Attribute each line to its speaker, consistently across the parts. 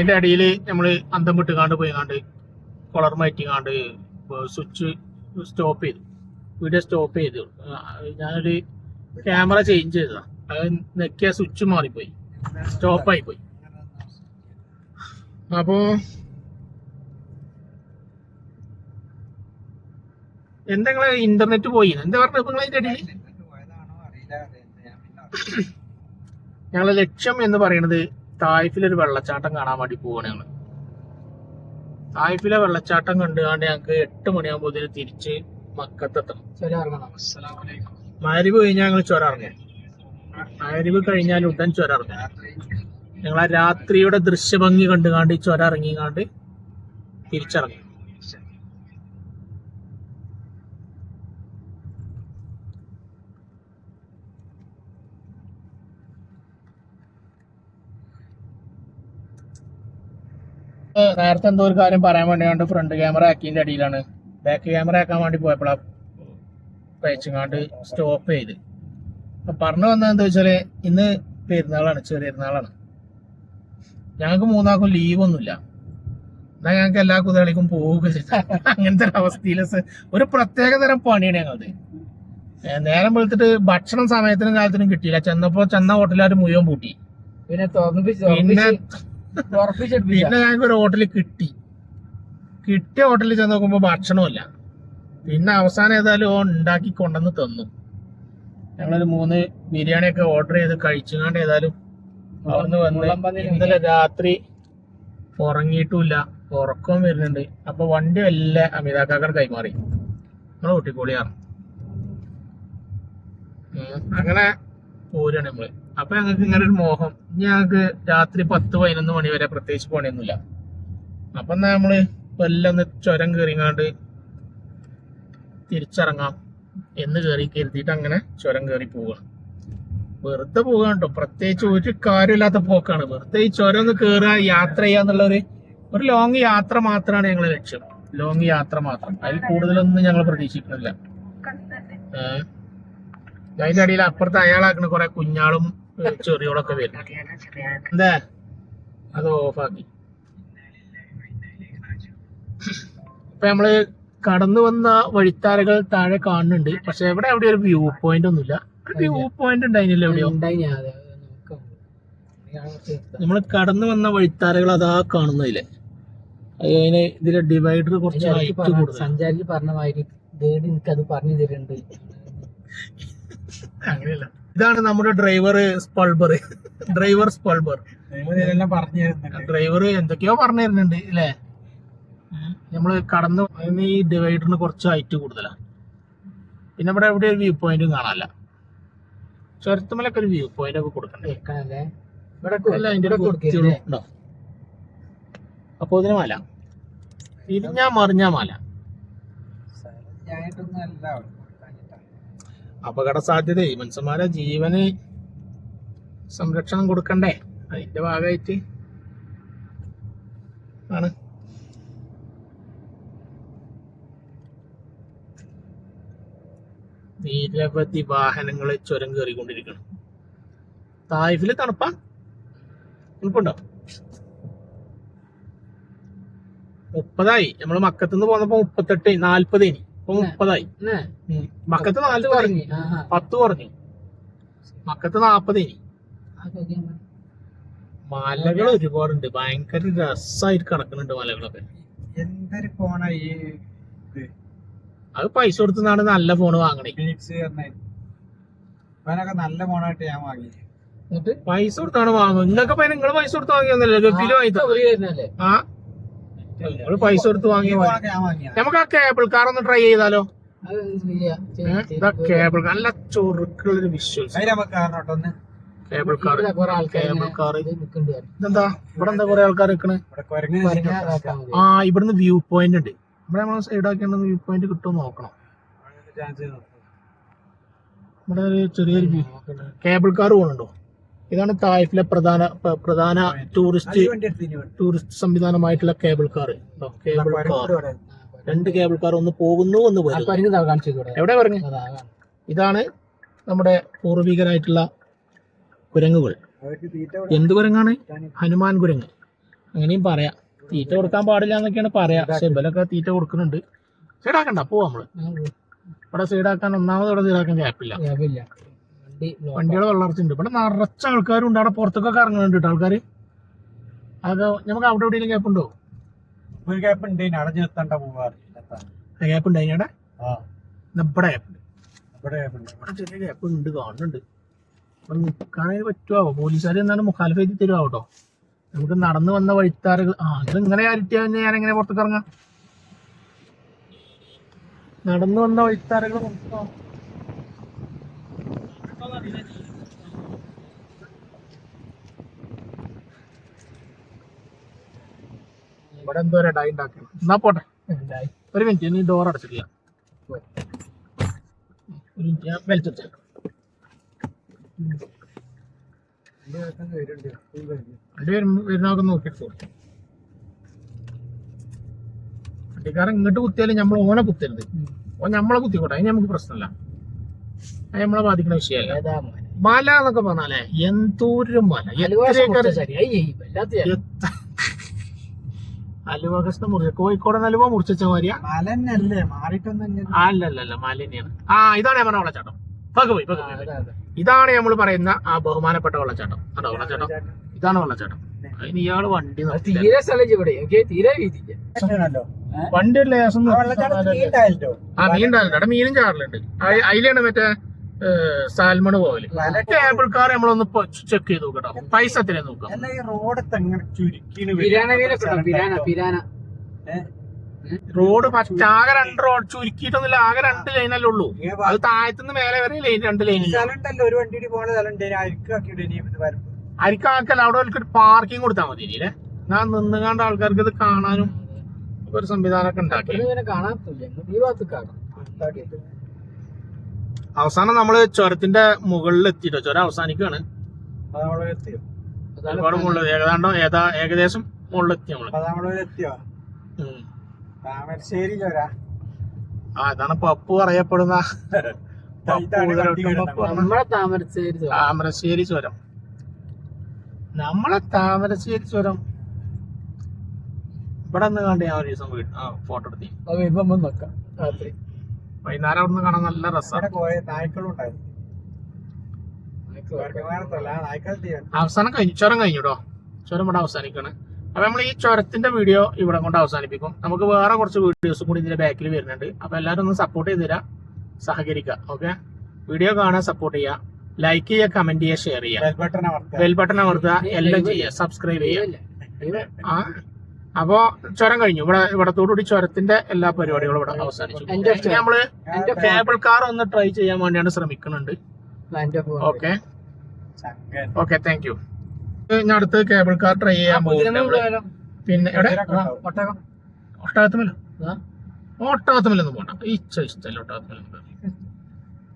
Speaker 1: അതിന്റെ ഇടയിൽ നമ്മൾ അന്തം വിട്ട് കാണ്ട് പോയി കാണ്ട് കൊളർ മാറ്റി കാണ്ട് സ്വിച്ച് സ്റ്റോപ്പ് ചെയ്തു. വീഡിയോ സ്റ്റോപ്പ് ചെയ്തു. ഞാനൊരു ക്യാമറ ചേഞ്ച് ചെയ്തതാണ് അത് നെക്കിയ സ്വിച്ച് മാറിപ്പോയി. സ്റ്റോപ്പായി പോയി അപ്പോ എന്താ നിങ്ങളെ ഇന്റർനെറ്റ് പോയി? എന്താ പറഞ്ഞത് നിങ്ങൾ അടിയിൽ ഞങ്ങളെ ലക്ഷ്യം എന്ന് പറയുന്നത് തായ്ഫിലൊരു വെള്ളച്ചാട്ടം കാണാൻ വേണ്ടി പോവുകയാണ് ഞങ്ങൾ. തായ്ഫിലെ വെള്ളച്ചാട്ടം കണ്ടുകൊണ്ട് ഞങ്ങൾക്ക് എട്ട് മണിയാകുമ്പോൾ തിരിച്ച് മക്കത്തെത്തണം. മരുവ് കഴിഞ്ഞാൽ ഞങ്ങൾ ചുരം ഇറങ്ങും മരുവ് കഴിഞ്ഞാൽ ഉടൻ ചുരം ഇറങ്ങി ഞങ്ങൾ ആ രാത്രിയുടെ ദൃശ്യഭംഗി കണ്ടുകാണ്ട് ഈ ചുരം ഇറങ്ങിക്കാണ്ട് തിരിച്ചിറങ്ങും നേരത്തെ എന്തോ ഒരു കാര്യം പറയാൻ വേണ്ടിയാണ്ട് ഫ്രണ്ട് ക്യാമറ ആക്കിയതിന്റെ അടിയിലാണ്. ബാക്ക് ക്യാമറ ആക്കാൻ വേണ്ടി പോയപ്പോഴാണ് കഴിച്ചുങ്ങാണ്ട് സ്റ്റോപ്പ് ചെയ്ത്. അപ്പൊ പറഞ്ഞു വന്നത് എന്താ വെച്ചാൽ ഇന്ന് പെരുന്നാളാണ് ചെറിയ പെരുന്നാളാണ് ഞങ്ങൾക്ക് മൂന്നാൾക്കും ലീവ് ഒന്നുമില്ല. എന്നാൽ ഞങ്ങൾക്ക് എല്ലാ കുതിരകളിക്കും പോവുക അങ്ങനത്തെ ഒരു അവസ്ഥയിൽ ഒരു പ്രത്യേക തരം പണിയാണ് ഞങ്ങളത്. നേരം വെളുത്തിട്ട് ഭക്ഷണം സമയത്തിനും കാലത്തിനും കിട്ടിയില്ല. ചെന്നപ്പോ ചെന്ന ഹോട്ടലുകാർ മുഴുവൻ പൂട്ടി.
Speaker 2: പിന്നെ
Speaker 1: പിന്നെ പിന്നെ ഞങ്ങൾക്ക് ഒരു ഹോട്ടലിൽ കിട്ടി. കിട്ടിയ ഹോട്ടലിൽ ചെന്ന് നോക്കുമ്പോൾ ഭക്ഷണമില്ല പിന്നെ അവസാനം ഏതായാലും ഉണ്ടാക്കി കൊണ്ടുവന്ന് തന്നു. ഞങ്ങളൊരു മൂന്ന് ബിരിയാണി ഒക്കെ ഓർഡർ ചെയ്ത് കഴിച്ചുകൊണ്ട് ഏതായാലും അവിടുന്ന് വന്ന് ഇന്നലെ രാത്രി ഉറങ്ങിയിട്ടുമില്ല. ഉറക്കവും വരുന്നുണ്ട്. അപ്പൊ വണ്ടി വല്ല അമിതാക്കാക്കൻ കൈമാറി. നമ്മളെ കുട്ടിക്കോളിയാണ് അങ്ങനെ പോരാണ് നമ്മൾ. അപ്പൊ ഞങ്ങൾക്ക് ഇങ്ങനെ ഒരു മോഹം. ഞങ്ങൾക്ക് രാത്രി പത്ത് പതിനൊന്ന് മണി വരെ പ്രത്യേകിച്ച് പണിയൊന്നുമില്ല. അപ്പൊ എന്നാ നമ്മൾ വല്ലൊന്ന് ചുരം കയറിങ്ങാണ്ട് തിരിച്ചിറങ്ങാം എന്ന് കയറി കരുതിയിട്ട് അങ്ങനെ ചുരം കയറി പോവുക വെറുതെ പോകാൻ കേട്ടോ. പ്രത്യേകിച്ച് ഒരു കാര്യമില്ലാത്ത പോക്കാണ്. വെറുതെ ഈ ചുരം ഒന്ന് കയറുക യാത്ര ചെയ്യാന്നുള്ള ഒരു ഒരു ലോങ് യാത്ര മാത്രമാണ് ഞങ്ങളുടെ ലക്ഷ്യം. ലോങ് യാത്ര മാത്രം. അതിൽ കൂടുതലൊന്നും ഞങ്ങൾ പ്രതീക്ഷിക്കുന്നില്ല. ഏഹ്? അതിന്റെ അടിയിൽ അപ്പുറത്ത് അയാളാക്കണ കുറെ കുഞ്ഞാളും ചെറിയോളൊക്കെ വരും. എന്താ അത് ഓഫാക്കി. ഇപ്പൊ നമ്മൾ കടന്നു വന്ന വഴിത്താരകൾ താഴെ കാണുന്നുണ്ട്. പക്ഷെ എവിടെ എവിടെ ഒരു വ്യൂ പോയിന്റ് ഒന്നുമില്ല. വ്യൂ പോയിന്റ് ഉണ്ടായിരുന്നില്ല എവിടെയോ.
Speaker 2: അത്.
Speaker 1: നമ്മൾ കടന്നു വന്ന വഴിത്താരകൾ അതാ കാണുന്നതില്ലേ അതിന് ഇതിലെ ഡിവൈഡർ കുറച്ച്
Speaker 2: സഞ്ചാരി
Speaker 1: ഹൈറ്റ്
Speaker 2: പറഞ്ഞ-
Speaker 1: കൂടുതൽ
Speaker 2: സഞ്ചാരിക്ക് പറഞ്ഞ മാതിരി ഗൈഡ് എനിക്കത് പറഞ്ഞു തരുന്നുണ്ട്
Speaker 1: അങ്ങനെയല്ല. ഇതാണ് നമ്മുടെ ഡ്രൈവർ സ്പൾബർ ഡ്രൈവർ സ്പൾബർ ഡ്രൈവർ എന്തൊക്കെയോ പറഞ്ഞു തരുന്നുണ്ട് അല്ലേ നമ്മൾ കടന്നു ഈ ഡിവൈഡറിന് കുറച്ച് ഹൈറ്റ് കൂടുതലാണ് പിന്നെ ഇവിടെ എവിടെ ഒരു വ്യൂ പോയിന്റും കാണാനല്ല. ചുരത്തുമലൊക്കെ ഒരു വ്യൂ പോയിന്റ് ഒക്കെ കൊടുക്കണ്ടേ? ഉണ്ടോ? അപ്പൊ ഇതിന് മല. തിരിഞ്ഞാ മറിഞ്ഞാ മല. അപകട സാധ്യത മനുഷ്യന്മാരെ ജീവന് സംരക്ഷണം കൊടുക്കണ്ടേ? അതിന്റെ ഭാഗമായിട്ട് ആണ്. നിരവധി വാഹനങ്ങൾ ചുരം കയറിക്കൊണ്ടിരിക്കണം തായ്ഫിൽ തണുപ്പാ? തണുപ്പുണ്ടോ? മുപ്പതായി. നമ്മൾ മക്കത്തുനിന്ന് പോന്നപ്പോ മുപ്പത്തെട്ട് നാല്പത് ഇനി. ഇപ്പൊ മുപ്പതായി. മക്കത്ത് നാല് കുറഞ്ഞു. പത്ത് കുറഞ്ഞു. മക്കത്ത് നാപ്പത് ഇനി. മലകൾ ഒരുപാടുണ്ട്. ഭയങ്കര രസമായിട്ട് കിടക്കുന്നുണ്ട് മലകളൊക്കെ.
Speaker 2: എന്തൊരു ഫോണാ ഈ
Speaker 1: അത് പൈസ കൊടുത്തുന്നാണ് നല്ല ഫോൺ വാങ്ങണേ.
Speaker 2: നല്ല ഫോണായിട്ട് ഞാൻ വാങ്ങി.
Speaker 1: പൈസ കൊടുത്താണ് വാങ്ങുന്നത്? നിങ്ങൾക്ക് നിങ്ങൾ നിങ്ങൾ പൈസ കൊടുത്ത് വാങ്ങിയൊന്നല്ലേ ഗഫിൽ വാങ്ങി തന്നെ. ആ. നിങ്ങൾ പൈസ കൊടുത്ത് വാങ്ങിയ നമുക്ക് ആ കേബിൾ കാർ ഒന്ന് ട്രൈ ചെയ്താലോ? ഇതാ കേബിൾ നല്ല ചൊറുക്കുള്ളൊരു visuals cable car cable car ഇതെന്താ? ഇവിടെ എന്താ കൊറേ ആൾക്കാർ നിക്കണ്? ആ ഇവിടുന്ന് വ്യൂ പോയിന്റ് ഉണ്ട്. ഇവിടെ നമ്മൾ സൈഡ് ആക്കിയാണ് വ്യൂ പോയിന്റ് കിട്ടുമോ നോക്കണം. ഇവിടെ ഒരു ചെറിയൊരു വ്യൂ കേബിൾ കാർ പോകുന്നുണ്ടോ ഇതാണ് തായ്ഫിലെ പ്രധാന പ്രധാന ടൂറിസ്റ്റ് ടൂറിസ്റ്റ് സംവിധാനമായിട്ടുള്ള കേബിൾ കാർ കേബിൾ കാർ രണ്ട് കേബിൾ കാർ ഒന്ന് പോകുന്നു ഒന്ന് എവിടെ പറഞ്ഞു? ഇതാണ് നമ്മുടെ പൂർവികരായിട്ടുള്ള കുരങ്ങുകൾ. എന്ത് കുരങ്ങാണ്? ഹനുമാൻ കുരങ്ങ്. അങ്ങനെയും പറയാം. തീറ്റ കൊടുക്കാൻ പാടില്ല എന്നൊക്കെയാണ് പറയാ. പക്ഷെ ഇവലൊക്കെ തീറ്റ കൊടുക്കുന്നുണ്ട്. സൈഡാക്കണ്ട പോവാ നമ്മൾ. ഇവിടെ സൈഡാക്കാൻ ഒന്നാമത് ഇവിടെ സൈഡാക്കാൻ ഗ്യാപ്പില്ല വണ്ടികൾ വളർച്ചുണ്ട് ഇവിടെ നിറച്ച ആൾക്കാരും ഉണ്ട്. അവിടെ പുറത്തൊക്കെ ഇറങ്ങുന്നുണ്ട് കേട്ടോ ആൾക്കാർ അതൊക്കെ നമുക്ക് അവിടെ എവിടെയെങ്കിലും ഗ്യാപ്പ് ഉണ്ടോ?
Speaker 2: ഒരു ഗ്യാപ്പ് ഉണ്ട്. അടഞ്ഞു നിർത്തണ്ട പോവാറ്
Speaker 1: ഗ്യാപ്പ് ഉണ്ട്.
Speaker 2: അതിനടെ?
Speaker 1: ഇവിടെ ഗ്യാപ്പ് ഉണ്ട്.
Speaker 2: ഇവിടെ ഗ്യാപ്പ് ഉണ്ട്.
Speaker 1: ഇവിടെ ചെറിയ ഗ്യാപ്പ് ഉണ്ട്. കാണുന്നുണ്ട്. ഇവിടെ നിൽക്കാണെങ്കിൽ പറ്റുമോ പോലീസുകാർ എന്നാലും മുഖാലിഫ് എഴുതി തരുമോ കേട്ടോ നമുക്ക് നടന്നു വന്ന വഴിത്താറുകൾ ആ ഇത് ഇങ്ങനെ അരിട്ടിയാ ഞാൻ എങ്ങനെ പുറത്തേക്ക് ഇറങ്ങാം? നടന്നു വന്ന വഴിത്താറുകൾ നോക്കാം. ഇവിടെ എന്തോ ഒരു ഡൈ ഉണ്ടാക്കി എന്നാ പോട്ടെ. ഒരു മിനിറ്റ് നീ ഡോർ അടച്ചിട്ടില്ല. ഒരു മിനിറ്റ് ഞാൻ വലിച്ചു വണ്ടി വരുന്നൊക്കെ നോക്കിയെടുത്തു. വണ്ടിക്കാരൻ ഇങ്ങോട്ട് കുത്തിയാലും നമ്മൾ ഓനെ കുത്തരുത് ഓ നമ്മളെ കുത്തിക്കോട്ടെ അതിന് നമുക്ക് പ്രശ്നമില്ല. നമ്മളെ ബാധിക്കുന്ന വിഷയമല്ല. മല എന്നൊക്കെ പറഞ്ഞാലേ എന്തോരം മല? അലുവ കഷ്ണം മുറിച്ച കോഴിക്കോട് അലുവ മുറിച്ച മാതിരിയാ?
Speaker 2: മലന്നല്ലേ മാറിയിട്ടൊന്നല്ലേ
Speaker 1: ആ, അല്ല അല്ല അല്ല മല തന്നെയാണ്. ആ ഇതാണ് ഞാൻ പറഞ്ഞ വെള്ളച്ചാട്ടം. പക പോയി പക ഇതാണ് നമ്മൾ പറയുന്ന ആ ബഹുമാനപ്പെട്ട വെള്ളച്ചാട്ടം. കണ്ടോ വെള്ളച്ചാട്ടം? ഇതാണ് വെള്ളച്ചാട്ടം. അതിന് ഇയാൾ വണ്ടി.
Speaker 3: തീരെ സ്ഥലം ഇവിടെ. ഓക്കെ തീരെ
Speaker 2: ല്ലോ
Speaker 1: വണ്ടി ഒരു
Speaker 2: നീണ്ടായല്ലോ
Speaker 1: ആ മീൻ അവിടെ മീനും ചാറിലുണ്ട്. അതിലാണ് മറ്റേ സാൽമൺ പോകൽ കേബിൾ കാർ നമ്മളൊന്ന് ചെക്ക് ചെയ്ത് നോക്കട്ടോ പൈസ എത്രയാ നോക്കാം. റോഡ് പറ്റ ആകെ രണ്ട് റോഡ് ചുരുക്കിയിട്ടൊന്നുമില്ല ആകെ രണ്ട് ലൈനല്ലേ ഉള്ളൂ. അത് താഴത്തുനിന്ന് മേലെ വരെ ലൈൻ രണ്ട് ലൈൻ
Speaker 2: ഒരു വണ്ടി
Speaker 1: അരിക്കാക്കല്ല അവിടെ ഒരു പാർക്കിംഗ് കൊടുത്താൽ മതി ഇല്ലേ? ഞാൻ നിന്നുകാണ്ട് ആൾക്കാർക്ക് ഇത് കാണാനും ഒരു സംവിധാനമൊക്കെ ഉണ്ടാക്കി.
Speaker 3: കാണാത്തില്ല? ഈ ഭാഗത്ത് കാണാം.
Speaker 1: അവസാനം നമ്മൾ ചുരത്തിന്റെ മുകളിൽ എത്തിട്ടോ? ചുരം അവസാനിക്കുകയാണ്
Speaker 2: അത് നമ്മൾ എത്തിയോ?
Speaker 1: ഒരുപാട് മുകളിൽ ഏതാണ്ടോ ഏതാ ഏകദേശം മുകളിലെത്തി നമ്മൾ.
Speaker 2: താമരശ്ശേരി ചോരാ.
Speaker 1: ആ അതാണ് പപ്പു
Speaker 3: പറയപ്പെടുന്ന താമരശ്ശേരി ചുരം.
Speaker 1: താമരശ്ശേരി ചുരം. നമ്മളെ താമരശ്ശേരി ചുരം. ഇവിടെ നിന്ന് കണ്ട് ഞാൻ ഒരു ദിവസം ഫോട്ടോ എടുത്തി
Speaker 3: നമ്മൾ നോക്കാം. രാത്രി.
Speaker 1: വൈകുന്നേരം അവിടെ നിന്ന് കാണാൻ നല്ല രസമാണ് അവസാനം കഴിഞ്ഞു. ചുരം കഴിഞ്ഞുട്ടോ ചുരം ഇവിടെ അവസാനിക്കാണ്. അപ്പൊ നമ്മൾ ഈ ചുരത്തിന്റെ വീഡിയോ ഇവിടെ കൊണ്ട് അവസാനിപ്പിക്കും. നമുക്ക് വേറെ കുറച്ച് വീഡിയോസും കൂടി ഇതിന്റെ ബാക്കിൽ വരുന്നുണ്ട്. അപ്പൊ എല്ലാവരും ഒന്ന് സപ്പോർട്ട് ചെയ്ത് തരാം സഹകരിക്കുക ഓക്കെ വീഡിയോ കാണാൻ സപ്പോർട്ട് ചെയ്യുക. ലൈക്ക് ചെയ്യുക കമന്റ് ചെയ്യുക ഷെയർ ചെയ്യുക.
Speaker 2: ബെൽബട്ടൺ അമർത്തുക.
Speaker 1: ബെൽ ബട്ടൺ അമർത്തുക. എല്ലാം ചെയ്യുക. സബ്സ്ക്രൈബ് ചെയ്യുക. ആ? അപ്പോ ചുരം കഴിഞ്ഞു. ഇവിടെ ഇവിടത്തോടുകൂടി ചുരത്തിന്റെ എല്ലാ പരിപാടികളും ഇവിടെ അവസാനിച്ചു. ഇനി
Speaker 3: നമ്മൾ
Speaker 1: കേബിൾ കാർ ഒന്ന് ട്രൈ ചെയ്യാൻ വേണ്ടിയാണ് ശ്രമിക്കുന്നുണ്ട്. ഓക്കെ ഓക്കെ താങ്ക് യു ഞാൻ അടുത്ത് കേബിൾ കാർ ട്രൈ ചെയ്യാൻ പിന്നെ എവിടെ? ഒട്ടാകത്തുമല്ലോ? ഒട്ടകത്തുമല്ലൊന്നും പോണ്ട. ഇച്ച ഇഷ്ടമല്ല ഒട്ടകത്തുമല്ല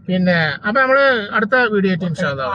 Speaker 1: പിന്നെ അപ്പൊ നമ്മൾ അടുത്ത വീഡിയോ ആയിട്ട് ഇൻഷാല്ലാ